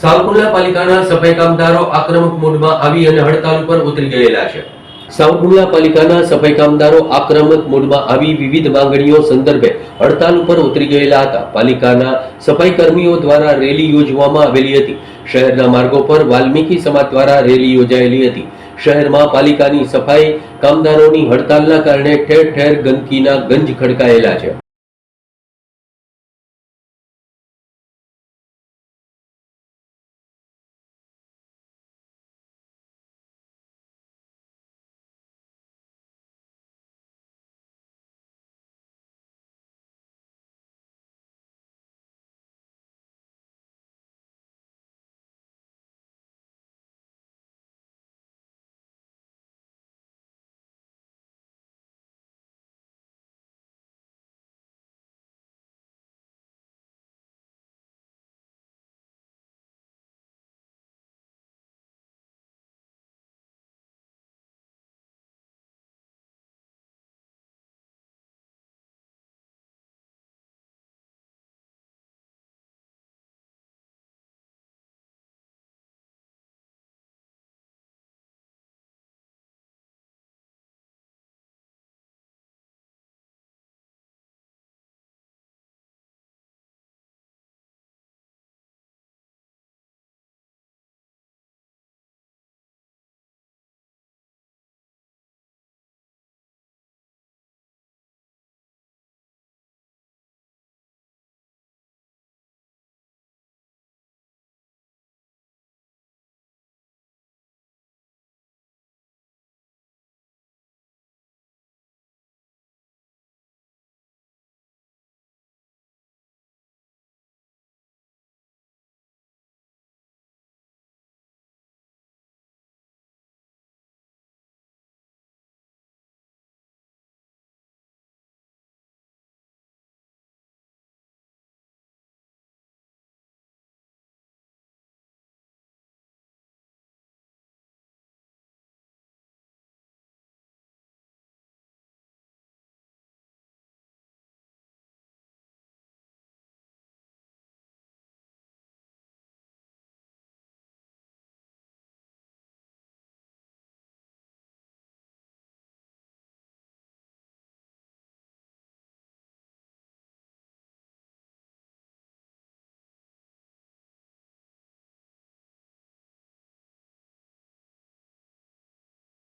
સાવકુંડલા પાલિકાના સફાઈ કામદારો આક્રમક મોડમાં આવી અને હડતાલ ઉપર ઉતરી ગયેલા છે. સાવકુંડલા પાલિકાના સફાઈ કામદારો આક્રમક મોડમાં આવી વિવિધ માંગણીઓ સંદર્ભે હડતાલ ઉપર ઉતરી ગયેલા હતા. પાલિકાના સફાઈ કર્મીઓ દ્વારા રેલી યોજવામાં આવેલી હતી. શહેરના માર્ગો પર વાલ્મીકી સમાજ દ્વારા રેલી યોજાયેલી હતી. શહેરમાં પાલિકાની સફાઈ કામદારોની હડતાલના કારણે ઠેર ઠેર ગંદકીના ગંજ ખડકાયેલા છે.